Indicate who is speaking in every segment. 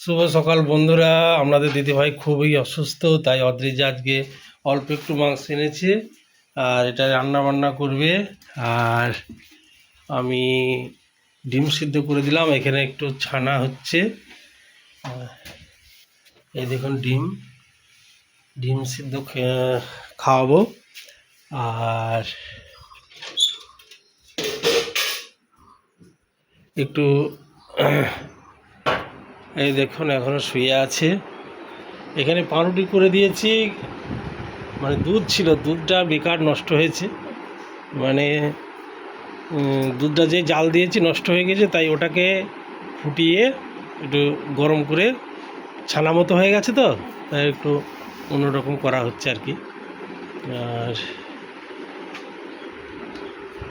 Speaker 1: শুভ সকাল বন্ধুরা। আপনাদের দিদিভাই খুবই অসুস্থ, তাই অদ্রিজা আজকে অল্প একটু মাংস এনেছে আর এটা রান্না বান্না করবে। আর আমি ডিম সিদ্ধ করে দিলাম, এখানে একটু ছানা হচ্ছে। এই দেখুন ডিম। ডিম সিদ্ধ খাওয়াবো। আর একটু এই দেখুন, এখনও শুয়ে আছে। এখানে পাউরুটি করে দিয়েছি। মানে দুধ ছিল, দুধটা বেকার নষ্ট হয়েছে। মানে দুধটা যে জাল দিয়েছি নষ্ট হয়ে গেছে, তাই ওটাকে ফুটিয়ে একটু গরম করে ছানা মতো হয়ে গেছে তো, তাই একটু অন্যরকম করা হচ্ছে আর কি। আর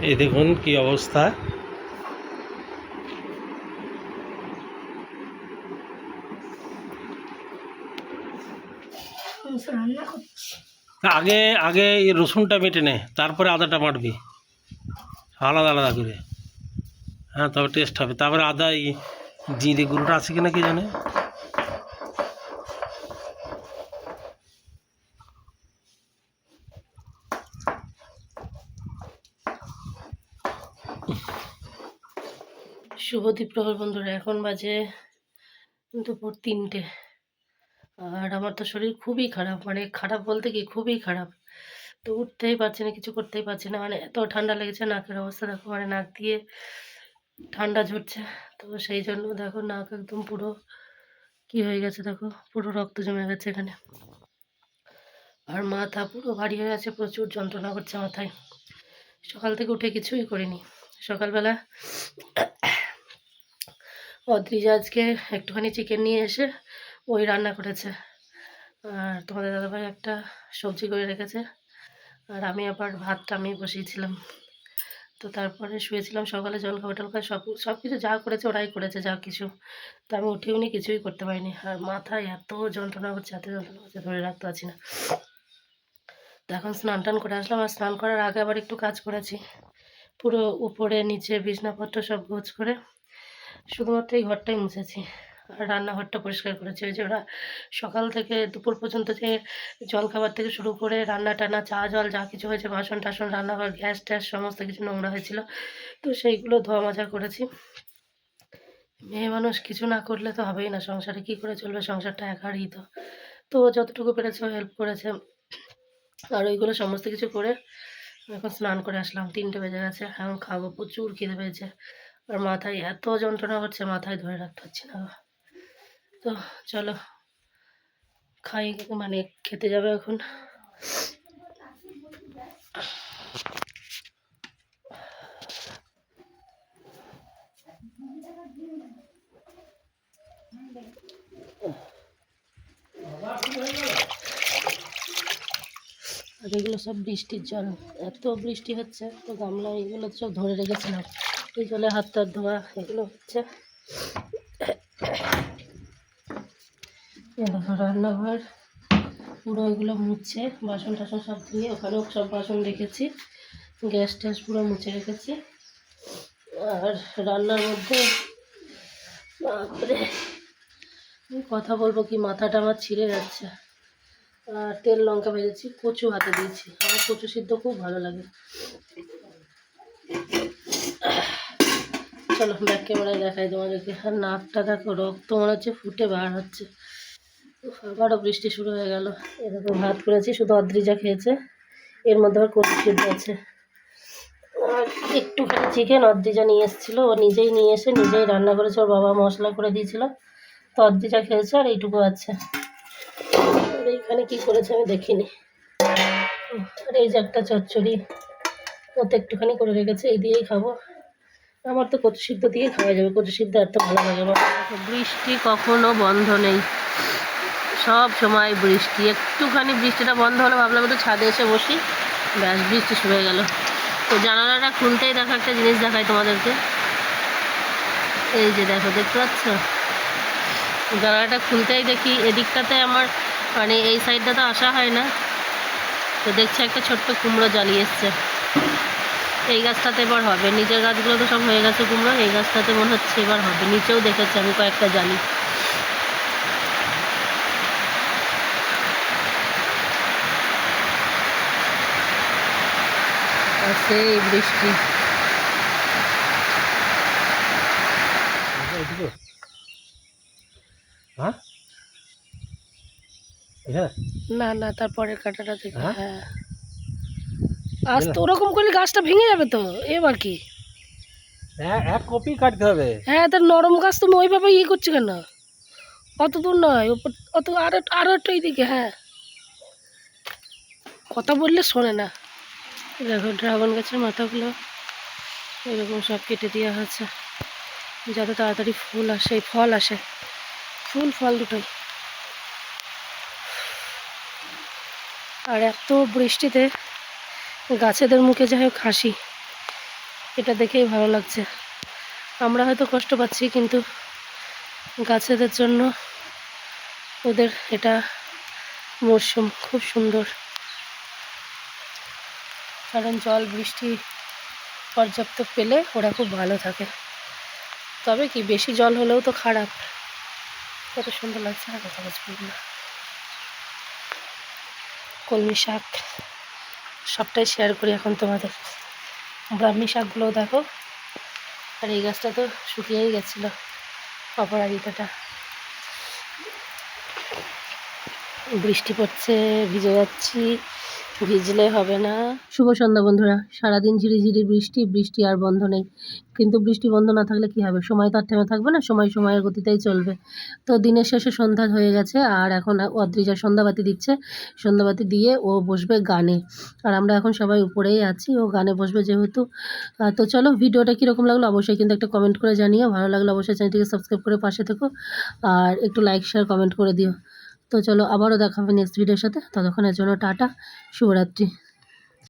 Speaker 1: এই দেখুন কি অবস্থা
Speaker 2: রান্না করছি
Speaker 1: আগে আগে এই রসুনটা বেটে নে, তারপরে আদাটা বাটবি। আলাদা আলাদা করে। হ্যাঁ তবে টেস্ট হবে। তারপরে আদা, এই জিরে গুঁড়োটা আছে কিনা কি জানে?
Speaker 2: শুভ দ্বীপ্রহর বন্ধুরা, এখন বাজে দুপুর তিনটে। আর আমার তো শরীর খুবই খারাপ মানে খারাপ বলতে কি খুবই খারাপ। তো উঠতেই পারছি না, কিছু করতেই পারছি না মানে এত ঠান্ডা লেগেছে নাকের অবস্থা, দেখো মানে নাক দিয়ে ঠান্ডা ঝরছে। তো সেই জন্য দেখো, নাক একদম পুরো কি হয়ে গেছে দেখো, পুরো রক্ত জমে গেছে এখানে। আর মাথা পুরো ভারী হয়ে আছে, প্রচুর যন্ত্রণা করছে মাথায়। সকাল থেকে উঠে কিছুই করিনি। সকালবেলা অদ্রিজা আজকে একটুখানি চিকেন নিয়ে এসে ওই রান্না করেছে। আর তোমাদের দাদাভাই একটা সবজি করে রেখেছে। আর আমি আবার ভাতটা আমি বসিয়েছিলাম। তো তারপরে শুয়েছিলাম সকালে, জল খাওয়া টল সব সব কিছু যা করেছে ওরাই করেছে, যা কিছু। তো আমি উঠেও নি, কিছুই করতে পারিনি। আর মাথায় এত যন্ত্রণা হচ্ছে, এত যন্ত্রণা হচ্ছে, ধরে রাখতে পারছি না। তো এখন স্নান টান করে আসলাম। আর স্নান করার আগে আবার একটু কাজ করেছি। পুরো উপরে, নিচে, বিছনাপত্র সব গোছ করে শুধুমাত্র এই ঘরটাই মুছেছি। আর রান্নাঘরটা পরিষ্কার করেছি। ওই যে ওরা সকাল থেকে দুপুর পর্যন্ত যে জল খাবার থেকে শুরু করে রান্না টান্না চা, জল, যা কিছু হয়েছে বাসন টাসন রান্নাঘর গ্যাস ট্যাস সমস্ত কিছু নোংরা হয়েছিল। তো সেইগুলো ধোয়া মাজা করেছি। মেয়ে মানুষ কিছু না করলে তো হবেই না। সংসারে কি করে চলবে? সংসারটা একারই তো। তো যতটুকু পেরেছে হেল্প করেছে। আর ওইগুলো সমস্ত কিছু করে এখন স্নান করে আসলাম। তিনটে বেজে গেছে। এখন খাব। প্রচুর খিদে পেয়েছে। আর মাথায় এত যন্ত্রণা করছে মাথায় ধরে রাখতে পারছি না। তো চলো, খাই মানে খেতে যাবে এখন। আর এগুলো সব বৃষ্টির জল, এত বৃষ্টি হচ্ছে, তো গামলা এগুলো সব ধরে রেখেছিলাম। জলে হাত টাত ধোয়া এগুলো হচ্ছে। রান্নাঘর। পুরো এগুলো মুছছে বাসন টাসন সব ধুয়ে ওখানেও সব বাসন রেখেছি। গ্যাস ট্যাস পুরো মুছে রেখেছি। আর রান্নার মধ্যে, বাপরে কথা বলব কি, মাথাটা আমার ছিঁড়ে যাচ্ছে। আর তেল লঙ্কা ভেজেছি, কচু হাতে দিয়েছি। আমার কচু সিদ্ধ খুব ভালো লাগে। চলো ব্যাক ক্যামেরায় দেখাই তোমাদেরকে। আর নাকটা দেখো, রক্ত মনে হচ্ছে ফুটে বার হচ্ছে। আবারও বৃষ্টি শুরু হয়ে গেল। এরকম ভাত করেছি, শুধু অদ্রিজা খেয়েছে। এর মধ্যে আবার কচু আছে। একটুখানি চিকেন অদ্রিজা নিয়ে এসেছিল, ও নিজেই নিয়ে এসে নিজেই রান্না করেছে, ওর বাবা মশলা করে দিয়েছিল। তো অদ্রিজা খেয়েছে আর এইটুকু আছে। এইখানে কি করেছে আমি দেখিনি। আর এই যে একটা চচ্চড়ি, ওতে একটুখানি করে রেখেছে, এই দিয়েই খাব। আমার তো কচু সিদ্ধ দিয়ে খাওয়া যাবে কচু সিদ্ধ এত ভালো লাগে বৃষ্টি কখনো বন্ধ নেই। সব সময় বৃষ্টি, একটুখানি বৃষ্টিটা বন্ধ হলে ভাবলাম একটু ছাদে এসে বসি। ব্যাস, বৃষ্টি শুরু হয়ে গেল। তো জানালাটা খুলতেই দেখো একটা জিনিস দেখাই তোমাদেরকে। এই যে দেখো, দেখতে পাচ্ছ? জানালাটা খুলতেই দেখি, এদিকটাতে আমার মানে এই সাইডটা তো আসা হয় না। তো দেখছি একটা ছোট্ট কুমড়ো জ্বালিয়ে এসছে। এই গাছটাতে এবার হবে। নিচের গাছগুলো তো সব হয়ে গেছে কুমড়া এই গাছটাতে মনে হচ্ছে এবার হবে। নিচেও দেখেছি আমি কয়েকটা জানি সেই বৃষ্টি। না না তারপরে কাটাটা থেকে
Speaker 1: হ্যাঁ।,
Speaker 2: হ্যাঁ। হ্যাঁ আজ তো ওরকম করলে গাছটা ভেঙে যাবে তো এবার কি?
Speaker 1: এক- এক কপি কাটতে হবে।
Speaker 2: হ্যাঁ তার নরম গাছ তুমি ওইভাবে ইয়ে করছ কেন? অত দূর নয় অত আরও আরও একটু এইদিকে হ্যাঁ। কথা বললে শোনে না। দেখো ড্রাগন গাছের মাথাগুলো এরকম সব কেটে দেওয়া হয়েছে। যাতে তাড়াতাড়ি ফুল আসে ফল আসে। ফুল ফল দুটোই। আর এত বৃষ্টিতে গাছেদের মুখে যাই হোক হাসি এটা দেখেই ভালো লাগছে। আমরা হয়তো কষ্ট পাচ্ছি, কিন্তু গাছেদের জন্য ওদের এটা মরশুম খুব সুন্দর। কারণ জল, বৃষ্টি পর্যাপ্ত পেলে ওরা খুব ভালো থাকে। তবে কি, বেশি জল হলেও তো খারাপ। কত সুন্দর লাগছে না, কথা বলছি না। কলমি শাক। সবটাই শেয়ার করি এখন তোমাদের। ব্রাহ্মী শাকগুলোও দেখো। আর এই গাছটা তো শুকিয়েই গেছিল অপরাজিতাটা বৃষ্টি পড়ছে, ভিজে যাচ্ছি। ভিজলে হবে না। শুভ সন্ধ্যা বন্ধুরা। সারাদিন ঝিরিঝিরি বৃষ্টি বৃষ্টি আর বন্ধ নেই। কিন্তু বৃষ্টি বন্ধ না থাকলে কি হবে? সময় তো আর থেমে থাকবে না, সময় সময়ের গতিতেই চলবে। তো দিনের শেষে সন্ধ্যা হয়ে গেছে আর এখন অদ্রিজা সন্ধ্যাবাতি দিচ্ছে, সন্ধ্যাবাতি দিয়ে ও বসবে গানে। আর আমরা এখন সবাই উপরেই আছি, ও গানে বসবে যেহেতু। তো চলো ভিডিওটা কীরকম লাগল অবশ্যই কিন্তু একটা কমেন্ট করে জানিও। ভালো লাগলে অবশ্যই চ্যানেলটিকে সাবস্ক্রাইব করে পাশে থেকো। আর একটু লাইক শেয়ার কমেন্ট করে দিও। তো চলো আবারও দেখা হবে নেক্সট ভিডিওর সাথে। ততক্ষণের জন্য টাটা শুভরাত্রি।